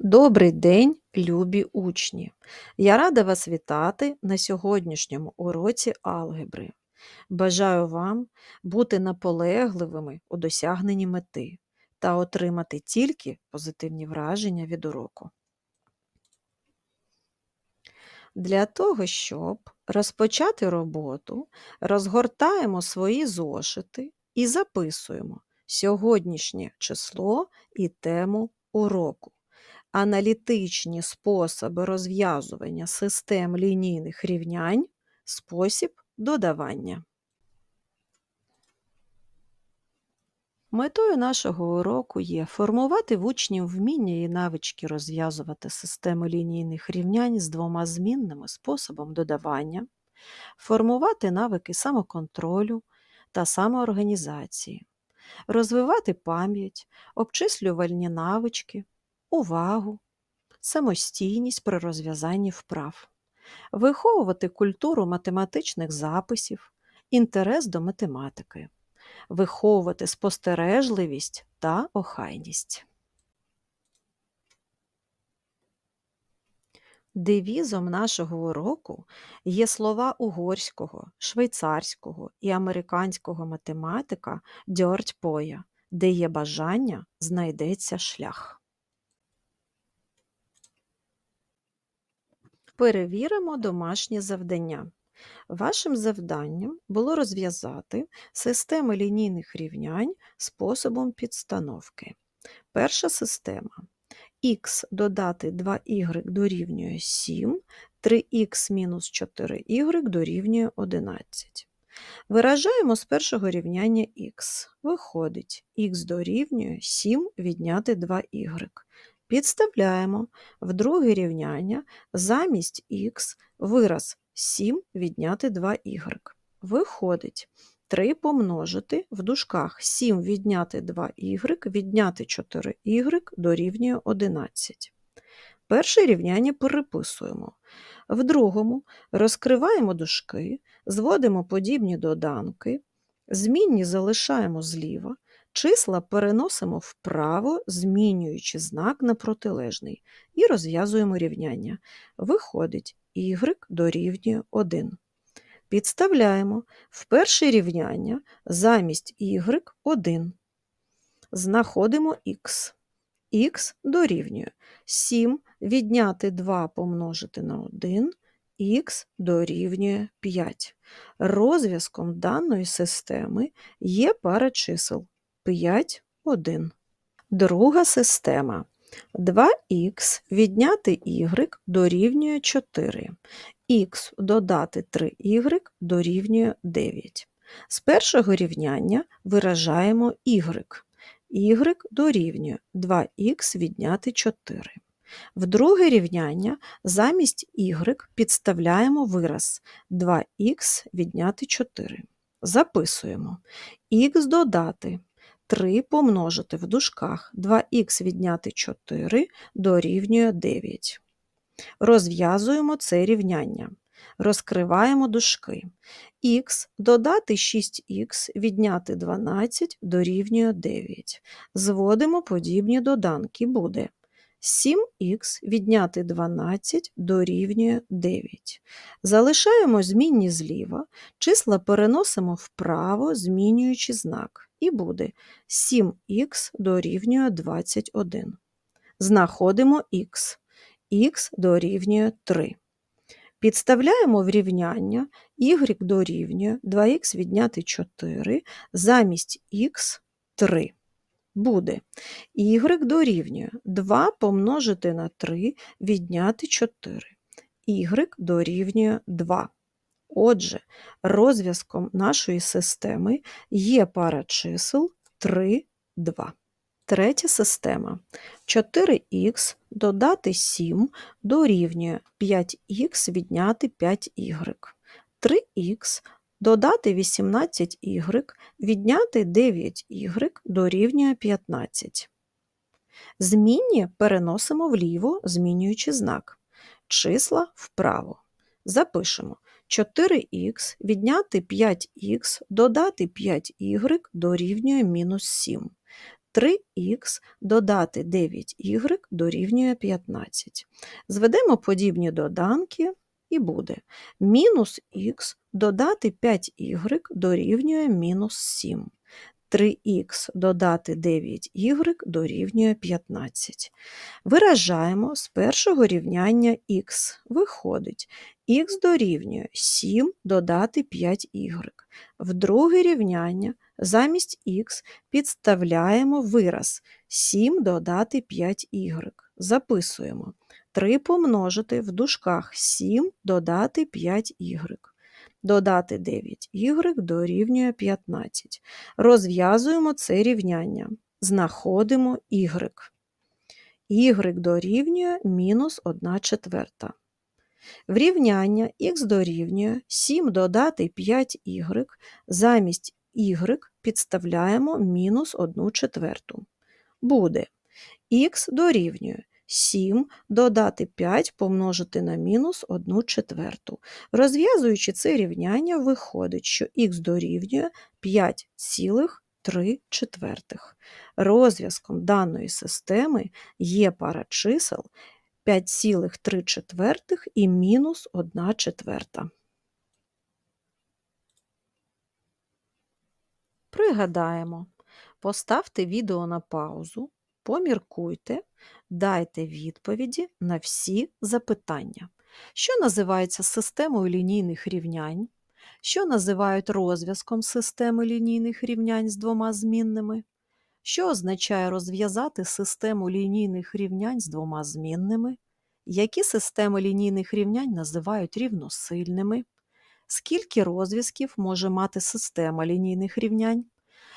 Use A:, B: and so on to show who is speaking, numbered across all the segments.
A: Добрий день, любі учні! Я рада вас вітати на сьогоднішньому уроці алгебри. Бажаю вам бути наполегливими у досягненні мети та отримати тільки позитивні враження від уроку. Для того, щоб розпочати роботу, розгортаємо свої зошити і записуємо сьогоднішнє число і тему уроку аналітичні способи розв'язування систем лінійних рівнянь, спосіб додавання. Метою нашого уроку є формувати в учнів вміння і навички розв'язувати системи лінійних рівнянь з двома змінними способом додавання, формувати навики самоконтролю та самоорганізації, розвивати пам'ять, обчислювальні навички, увагу, самостійність при розв'язанні вправ, виховувати культуру математичних записів, інтерес до математики, виховувати спостережливість та охайність. Девізом нашого уроку є слова угорського, швейцарського і американського математика Дьорть Поя, де є бажання, знайдеться шлях. Перевіримо домашнє завдання. Вашим завданням було розв'язати системи лінійних рівнянь способом підстановки. Перша система х додати 2y дорівнює 7, 3х мінус 4y дорівнює 11. Виражаємо з першого рівняння х. Виходить, х дорівнює 7 відняти 2y. Підставляємо в друге рівняння замість х вираз 7 відняти 2y. Виходить 3 помножити в дужках 7 відняти 2y, відняти 4y дорівнює 11. Перше рівняння переписуємо. В другому розкриваємо дужки, зводимо подібні доданки, змінні залишаємо зліва, Числа переносимо вправо, змінюючи знак на протилежний, і розв'язуємо рівняння. Виходить y дорівнює 1. Підставляємо в перше рівняння замість y 1. Знаходимо х. х дорівнює 7 відняти 2 помножити на 1, х дорівнює 5. Розв'язком даної системи є пара чисел 5, 1. Друга система. 2х відняти y дорівнює 4. Х додати 3y дорівнює 9. З першого рівняння виражаємо y. y дорівнює 2х відняти 4. В друге рівняння замість y підставляємо вираз 2х відняти 4. Записуємо х додати 3 помножити в дужках 2х відняти 4 дорівнює 9. Розв'язуємо це рівняння. Розкриваємо дужки. х додати 6х відняти 12 дорівнює 9. Зводимо подібні доданки буде 7х відняти 12 дорівнює 9. Залишаємо змінні зліва, числа переносимо вправо, змінюючи знак, і буде 7х дорівнює 21. Знаходимо х, х дорівнює 3. Підставляємо в рівняння y дорівнює 2х відняти 4 замість х 3 буде y дорівнює 2 помножити на 3 відняти 4. y дорівнює 2. Отже, розв'язком нашої системи є пара чисел 3, 2. Третя система 4х додати 7 дорівнює 5х відняти 5y. 3х Додати 18y, відняти 9y дорівнює 15. Змінні переносимо вліво, змінюючи знак. Числа вправо. Запишемо 4х відняти 5х, додати 5y дорівнює мінус 7. 3х додати 9y дорівнює 15. Зведемо подібні доданки і буде мінус х додати 5y дорівнює мінус 7. 3х додати 9y дорівнює 15. Виражаємо з першого рівняння х. Виходить, х дорівнює 7 додати 5y. В друге рівняння замість х підставляємо вираз 7 додати 5y. Записуємо 3 помножити в дужках 7 додати 5y. Додати 9y дорівнює 15. Розв'язуємо це рівняння. Знаходимо y. y дорівнює мінус 1 четверта. В рівняння х дорівнює 7 додати 5y, замість y підставляємо мінус 1 четверту. Буде х дорівнює 7 додати 5 помножити на мінус 1 четверту. Розв'язуючи це рівняння, виходить, що х дорівнює 5,3 четвертих. Розв'язком даної системи є пара чисел 5,3 четвертих і мінус 1 четверта. Пригадаємо, поставте відео на паузу, поміркуйте, дайте відповіді на всі запитання. Що називається системою лінійних рівнянь? Що називають розв'язком системи лінійних рівнянь з двома змінними? Що означає розв'язати систему лінійних рівнянь з двома змінними? Які системи лінійних рівнянь називають рівносильними? Скільки розв'язків може мати система лінійних рівнянь?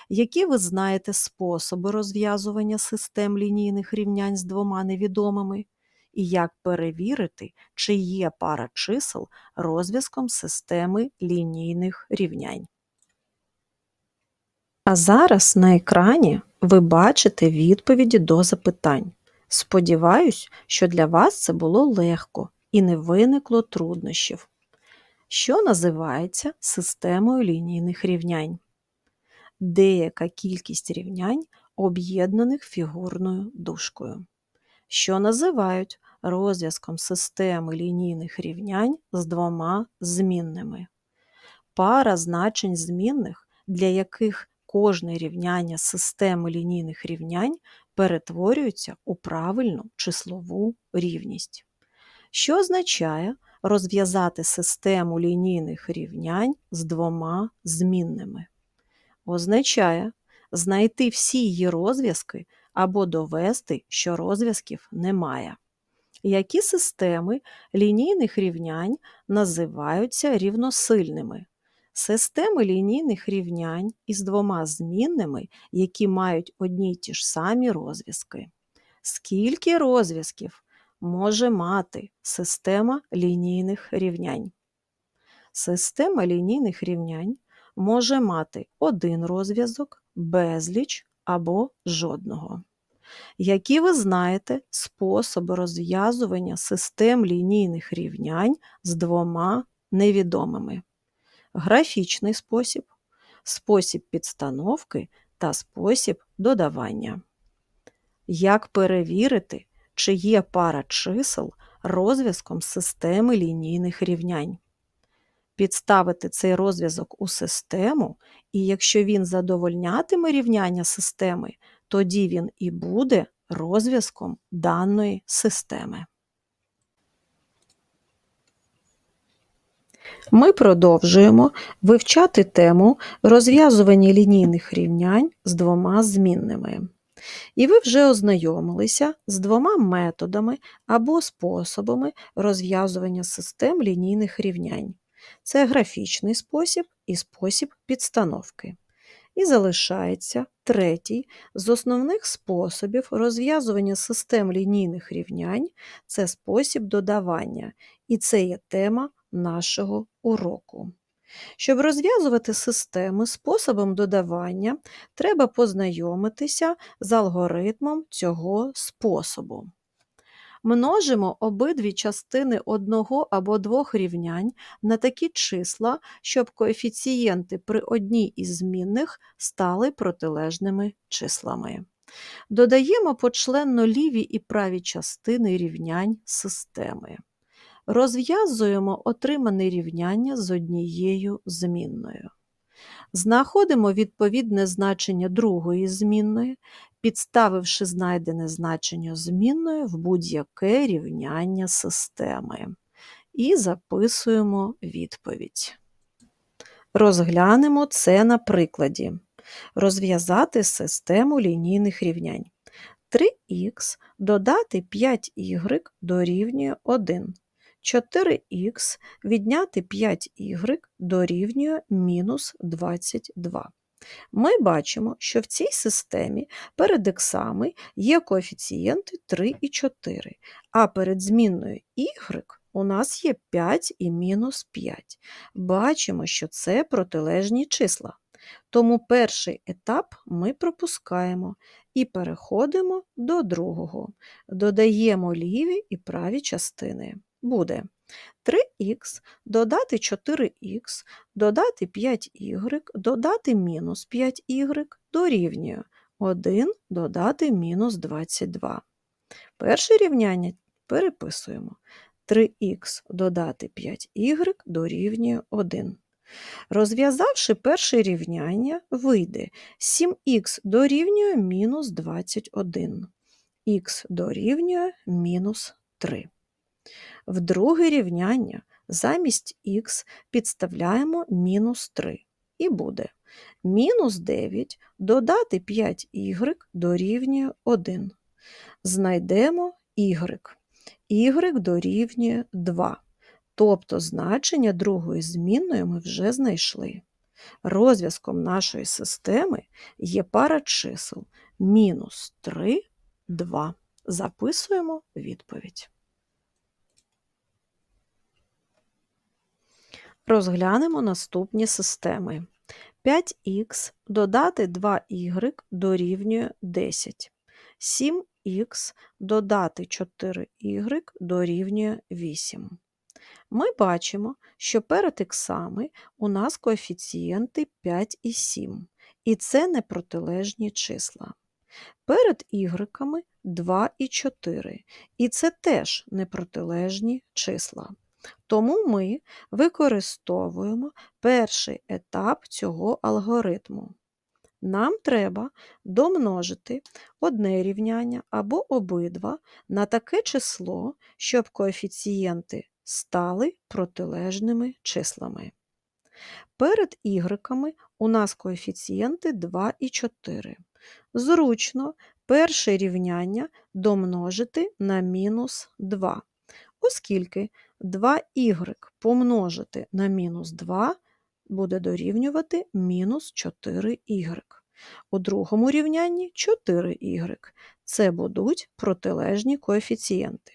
A: Які ви знаєте способи розв'язування систем лінійних рівнянь з двома невідомими? І як перевірити, чи є пара чисел розв'язком системи лінійних рівнянь? А зараз на екрані ви бачите відповіді до запитань. Сподіваюсь, що для вас це було легко і не виникло труднощів. Що називається системою лінійних рівнянь? Деяка кількість рівнянь, об'єднаних фігурною дужкою. Що називають розв'язком системи лінійних рівнянь з двома змінними? Пара значень змінних, для яких кожне рівняння системи лінійних рівнянь перетворюється у правильну числову рівність. Що означає розв'язати систему лінійних рівнянь з двома змінними? Означає знайти всі її розв'язки або довести, що розв'язків немає. Які системи лінійних рівнянь називаються рівносильними? Системи лінійних рівнянь із двома змінними, які мають одні й ті ж самі розв'язки. Скільки розв'язків може мати система лінійних рівнянь? Система лінійних рівнянь може мати один розв'язок, безліч або жодного. Які ви знаєте способи розв'язування систем лінійних рівнянь з двома невідомими? Графічний спосіб, спосіб підстановки та спосіб додавання. Як перевірити, чи є пара чисел розв'язком системи лінійних рівнянь? Підставити цей розв'язок у систему, і якщо він задовольнятиме рівняння системи, тоді він і буде розв'язком даної системи. Ми продовжуємо вивчати тему розв'язування лінійних рівнянь з двома змінними. І ви вже ознайомилися з двома методами або способами розв'язування систем лінійних рівнянь. Це графічний спосіб і спосіб підстановки. І залишається третій з основних способів розв'язування систем лінійних рівнянь це спосіб додавання, і це є тема нашого уроку. Щоб розв'язувати системи способом додавання, треба познайомитися з алгоритмом цього способу. Множимо обидві частини одного або двох рівнянь на такі числа, щоб коефіцієнти при одній із змінних стали протилежними числами. Додаємо почленно ліві і праві частини рівнянь системи. Розв'язуємо отримане рівняння з однією змінною. Знаходимо відповідне значення другої змінної, підставивши знайдене значення змінної в будь-яке рівняння системи. І записуємо відповідь. Розглянемо це на прикладі. Розв'язати систему лінійних рівнянь. 3х додати 5y дорівнює 1. 4х відняти 5y дорівнює мінус 22. Ми бачимо, що в цій системі перед іксами є коефіцієнти 3 і 4, а перед змінною y у нас є 5 і мінус 5. Бачимо, що це протилежні числа. Тому перший етап ми пропускаємо і переходимо до другого. Додаємо ліві і праві частини. Буде 3х додати 4х, додати 5y, додати мінус 5y дорівнює 1 додати мінус 22. Перше рівняння переписуємо. 3х додати 5y дорівнює 1. Розв'язавши перше рівняння, вийде 7х дорівнює мінус 21, х дорівнює мінус 3. В друге рівняння замість х підставляємо мінус 3 і буде мінус 9 додати 5y дорівнює 1. Знайдемо y. y дорівнює 2. Тобто значення другої змінної ми вже знайшли. Розв'язком нашої системи є пара чисел мінус 3, 2. Записуємо відповідь. Розглянемо наступні системи. 5х додати 2y дорівнює 10. 7х додати 4y дорівнює 8. Ми бачимо, що перед іксами у нас коефіцієнти 5 і 7, і це не протилежні числа. Перед ігреками 2 і 4, і це теж непротилежні числа. Тому ми використовуємо перший етап цього алгоритму. Нам треба домножити одне рівняння або обидва на таке число, щоб коефіцієнти стали протилежними числами. Перед ігреками у нас коефіцієнти 2 і 4. Зручно перше рівняння домножити на мінус 2, оскільки 2y помножити на мінус 2 буде дорівнювати мінус 4y. У другому рівнянні 4y. Це будуть протилежні коефіцієнти.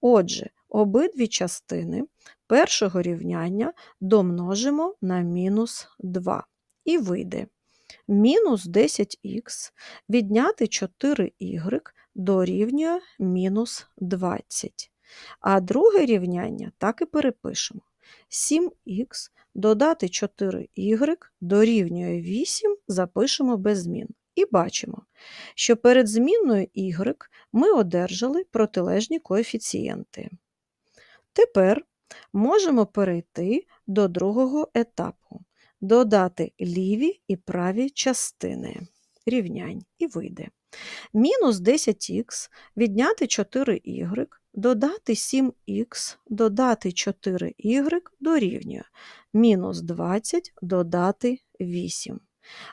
A: Отже, обидві частини першого рівняння домножимо на мінус 2 і вийде мінус 10х відняти 4y дорівнює мінус 20. А друге рівняння так і перепишемо. 7х додати 4y дорівнює 8 запишемо без змін. І бачимо, що перед змінною y ми одержали протилежні коефіцієнти. Тепер можемо перейти до другого етапу, додати ліві і праві частини рівнянь і вийде. Мінус 10х відняти 4y, додати 7х, додати 4y дорівнює мінус 20 додати 8.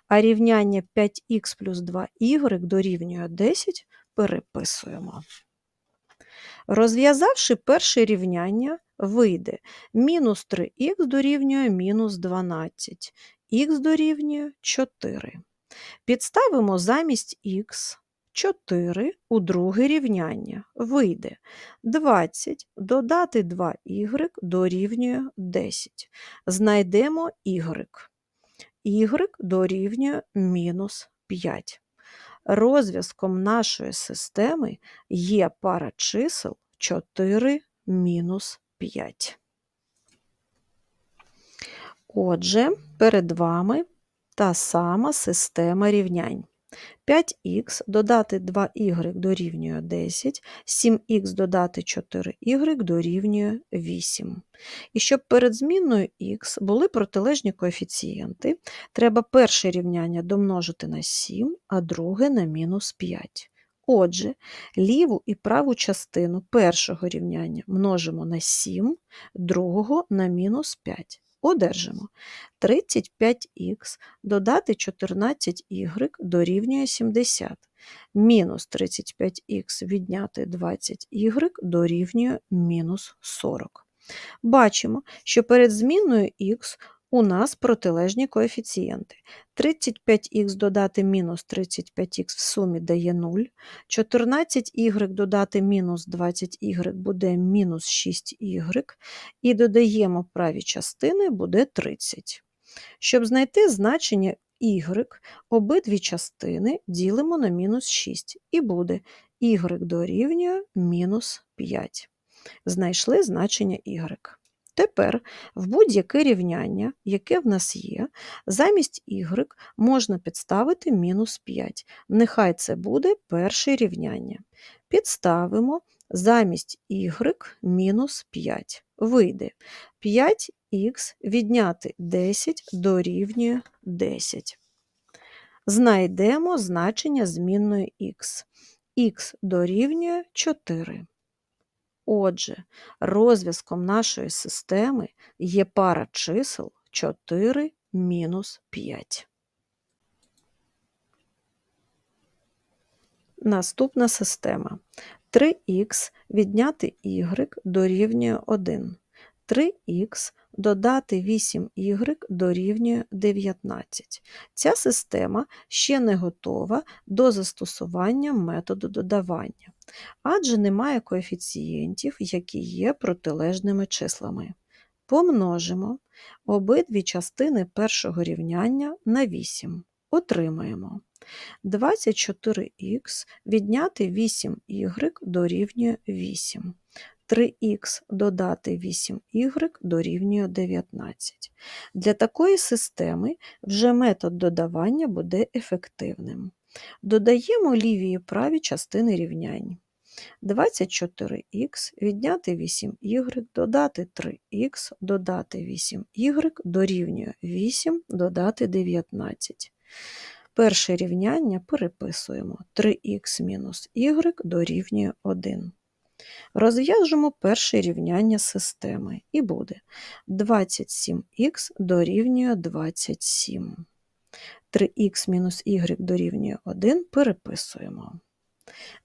A: А рівняння 5х плюс 2y дорівнює 10 переписуємо. Розв'язавши перше рівняння, вийде мінус 3х дорівнює мінус 12, х дорівнює 4. Підставимо замість х 4 у друге рівняння. Вийде 20 додати 2y дорівнює 10. Знайдемо y. y дорівнює мінус 5. Розв'язком нашої системи є пара чисел 4 мінус 5. Отже, перед вами та сама система рівнянь. 5х додати 2y дорівнює 10, 7х додати 4y дорівнює 8. І щоб перед змінною х були протилежні коефіцієнти, треба перше рівняння домножити на 7, а друге на мінус 5. Отже, ліву і праву частину першого рівняння множимо на 7, другого на мінус 5. Одержимо 35х додати 14y дорівнює 70. Мінус 35х відняти 20y дорівнює мінус 40. Бачимо, що перед змінною х у нас протилежні коефіцієнти. 35х додати мінус 35х в сумі дає 0, 14y додати мінус 20y буде мінус 6y, і додаємо праві частини буде 30. Щоб знайти значення y, обидві частини ділимо на мінус 6, і буде y дорівнює мінус 5. Знайшли значення y. Тепер в будь-яке рівняння, яке в нас є, замість y можна підставити мінус 5. Нехай це буде перше рівняння. Підставимо замість y мінус 5. Вийде 5х відняти 10 дорівнює 10. Знайдемо значення змінної х. х дорівнює 4. Отже, розв'язком нашої системи є пара чисел 4 мінус 5. Наступна система. 3х відняти y дорівнює 1. 3х додати 8y дорівнює 19. Ця система ще не готова до застосування методу додавання, адже немає коефіцієнтів, які є протилежними числами. Помножимо обидві частини першого рівняння на 8. Отримаємо 24х відняти 8y дорівнює 8. 3х додати 8y дорівнює 19. Для такої системи вже метод додавання буде ефективним. Додаємо ліві і праві частини рівнянь. 24х відняти 8y, додати 3х, додати 8y дорівнює 8 додати 19. Перше рівняння переписуємо 3х мінус y дорівнює 1. Розв'яжемо перше рівняння системи і буде 27х дорівнює 27. 3х мінус y дорівнює 1 переписуємо.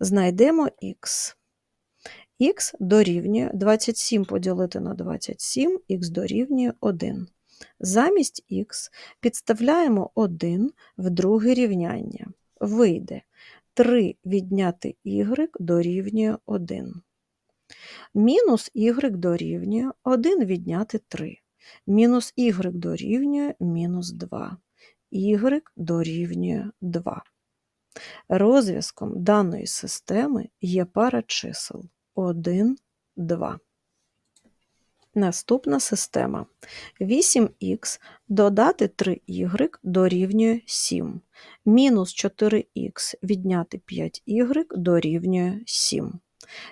A: Знайдемо х. х дорівнює 27 поділити на 27, х дорівнює 1. Замість х підставляємо 1 в друге рівняння. Вийде 3 відняти y дорівнює 1. Мінус y дорівнює 1 відняти 3. Мінус y дорівнює мінус 2. y дорівнює 2. Розв'язком даної системи є пара чисел 1, 2. Наступна система. 8х додати 3y дорівнює 7. Мінус 4х відняти 5y дорівнює 7.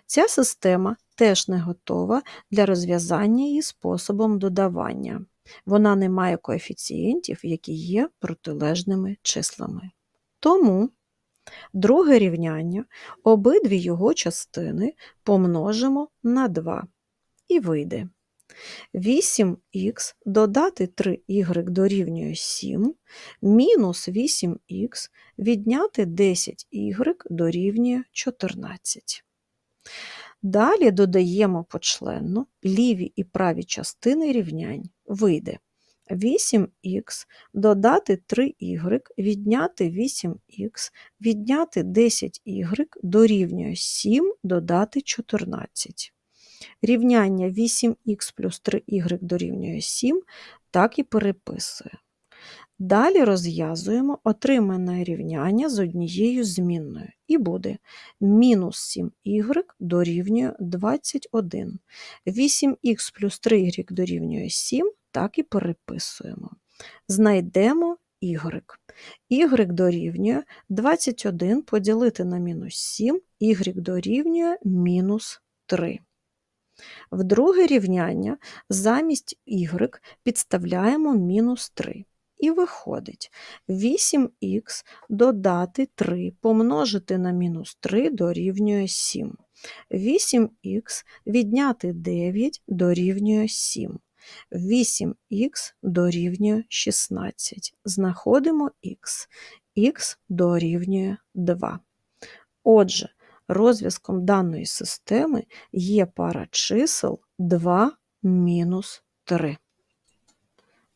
A: Ця система теж не готова для розв'язання її способом додавання. Вона не має коефіцієнтів, які є протилежними числами. Тому друге рівняння обидві його частини помножимо на 2 і вийде. 8х додати 3y дорівнює 7, мінус 8х відняти 10y дорівнює 14. Далі додаємо почленно ліві і праві частини рівнянь. Вийде 8х додати 3y відняти 8х відняти 10y дорівнює 7 додати 14. Рівняння 8х плюс 3y дорівнює 7, так і переписує. Далі розв'язуємо отримане рівняння з однією змінною, і буде мінус 7y дорівнює 21. 8х плюс 3y дорівнює 7, так і переписуємо. Знайдемо y. y дорівнює 21 поділити на мінус 7, y дорівнює мінус 3. В друге рівняння замість y підставляємо мінус 3. І виходить 8х додати 3 помножити на мінус 3 дорівнює 7. 8х відняти 9 дорівнює 7. 8х дорівнює 16. Знаходимо х. х дорівнює 2. Отже, розв'язком даної системи є пара чисел 2 мінус 3.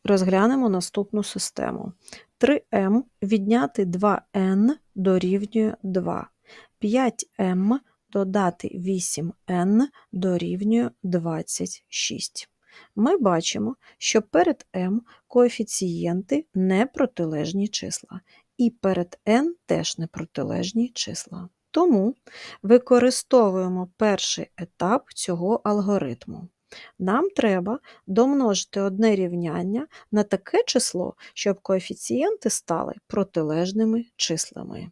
A: Розглянемо наступну систему. 3m відняти 2n дорівнює 2. 5m додати 8n дорівнює 26. Ми бачимо, що перед m коефіцієнти не протилежні числа, і перед n теж не протилежні числа. Тому використовуємо перший етап цього алгоритму. Нам треба домножити одне рівняння на таке число, щоб коефіцієнти стали протилежними числами.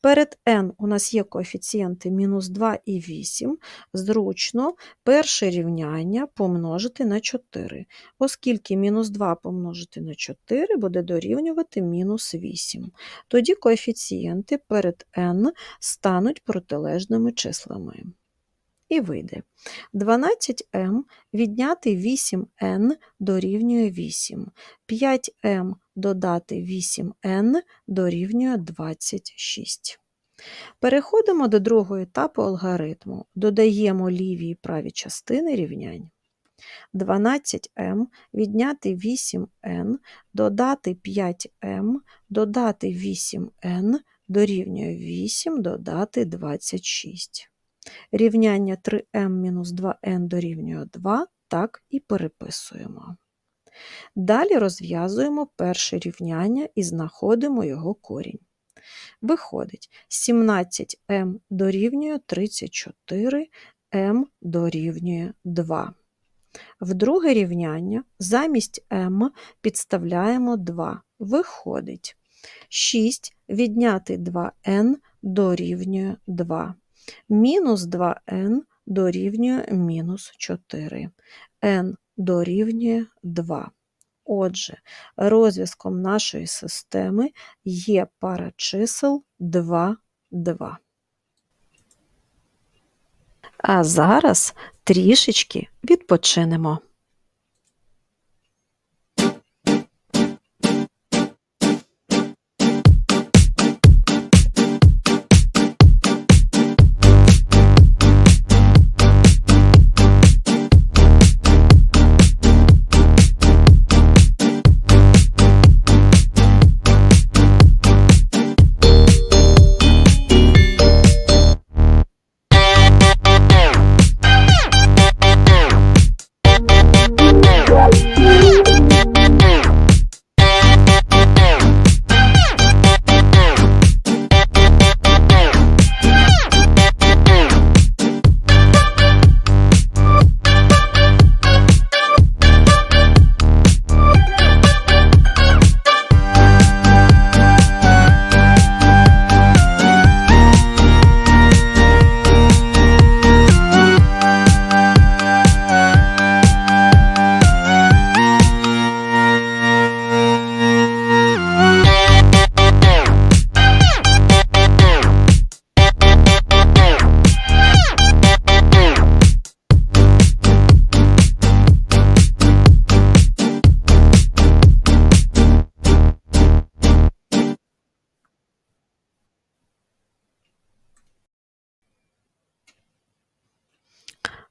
A: Перед n у нас є коефіцієнти мінус 2 і 8. Зручно перше рівняння помножити на 4, оскільки мінус 2 помножити на 4 буде дорівнювати мінус 8. Тоді коефіцієнти перед n стануть протилежними числами. І вийде 12m відняти 8n дорівнює 8. 5m додати 8n дорівнює 26. Переходимо до другого етапу алгоритму. Додаємо ліві і праві частини рівнянь. 12m відняти 8n, додати 5m, додати 8n дорівнює 8 додати 26. Рівняння 3m-2n дорівнює 2, так і переписуємо. Далі розв'язуємо перше рівняння і знаходимо його корінь. Виходить, 17m дорівнює 34, m дорівнює 2. В друге рівняння замість m підставляємо 2. Виходить, 6 відняти 2n дорівнює 2. Мінус 2n дорівнює мінус 4. n дорівнює 2. Отже, розв'язком нашої системи є пара чисел 2, 2. А зараз трішечки відпочинемо.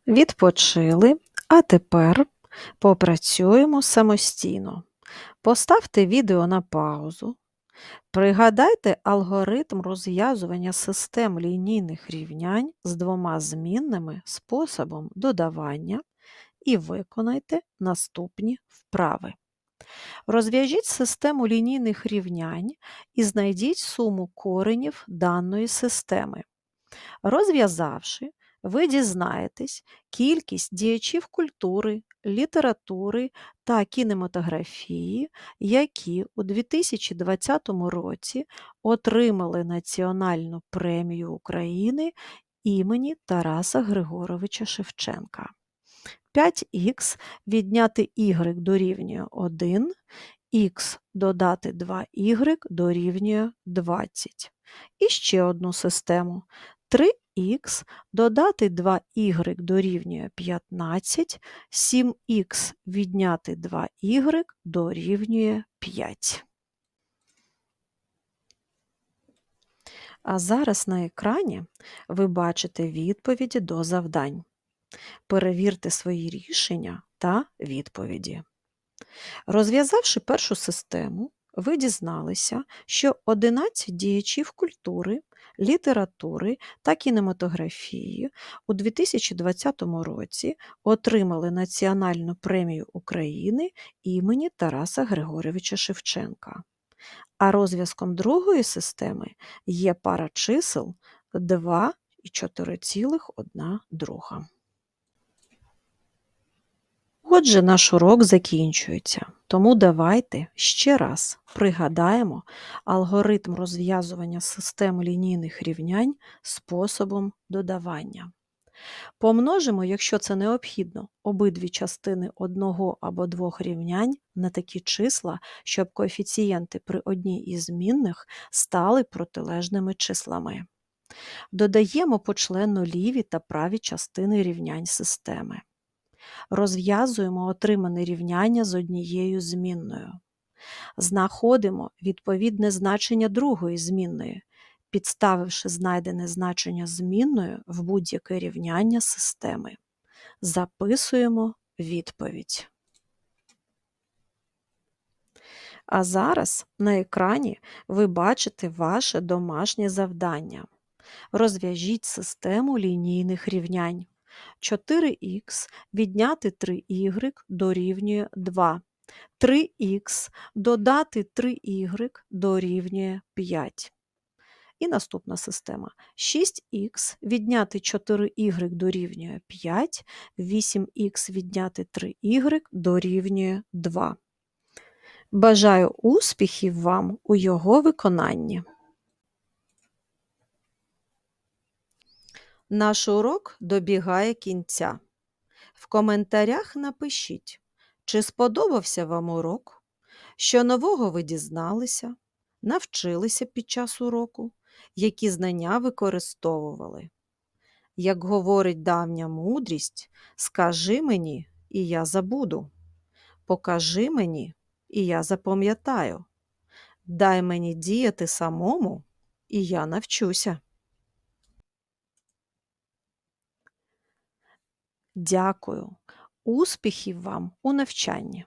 A: Відпочили, а тепер попрацюємо самостійно. Поставте відео на паузу. Пригадайте алгоритм розв'язування систем лінійних рівнянь з двома змінними способом додавання і виконайте наступні вправи. Розв'яжіть систему лінійних рівнянь і знайдіть суму коренів даної системи. Розв'язавши, ви дізнаєтесь кількість діячів культури літератури та кінематографії, які у 2020 році отримали Національну премію України імені Тараса Григоровича Шевченка. 5х відняти y дорівнює 1, х додати 2y дорівнює 20. І ще одну систему. 3х додати 2y дорівнює 15, 7х відняти 2y дорівнює 5. А зараз на екрані ви бачите відповіді до завдань. Перевірте свої рішення та відповіді. Розв'язавши першу систему, ви дізналися, що 11 діячів культури, літератури та кінематографії у 2020 році отримали Національну премію України імені Тараса Григоровича Шевченка. А розв'язком другої системи є пара чисел 2 і 4,1 друга. Отже, наш урок закінчується, тому давайте ще раз пригадаємо алгоритм розв'язування систем лінійних рівнянь способом додавання. Помножимо, якщо це необхідно, обидві частини одного або двох рівнянь на такі числа, щоб коефіцієнти при одній із змінних стали протилежними числами. Додаємо почленно ліві та праві частини рівнянь системи. Розв'язуємо отримане рівняння з однією змінною. Знаходимо відповідне значення другої змінної, підставивши знайдене значення змінною в будь-яке рівняння системи. Записуємо відповідь. А зараз на екрані ви бачите ваше домашнє завдання. Розв'яжіть систему лінійних рівнянь. 4х відняти 3y дорівнює 2. 3х додати 3y дорівнює 5. І наступна система. 6х відняти 4y дорівнює 5, 8х відняти 3y дорівнює 2. Бажаю успіхів вам у його виконанні. Наш урок добігає кінця. В коментарях напишіть, чи сподобався вам урок, що нового ви дізналися, навчилися під час уроку, які знання використовували. Як говорить давня мудрість, скажи мені, і я забуду. Покажи мені, і я запам'ятаю. Дай мені діяти самому, і я навчуся. Дякую. Успіхів вам у навчанні!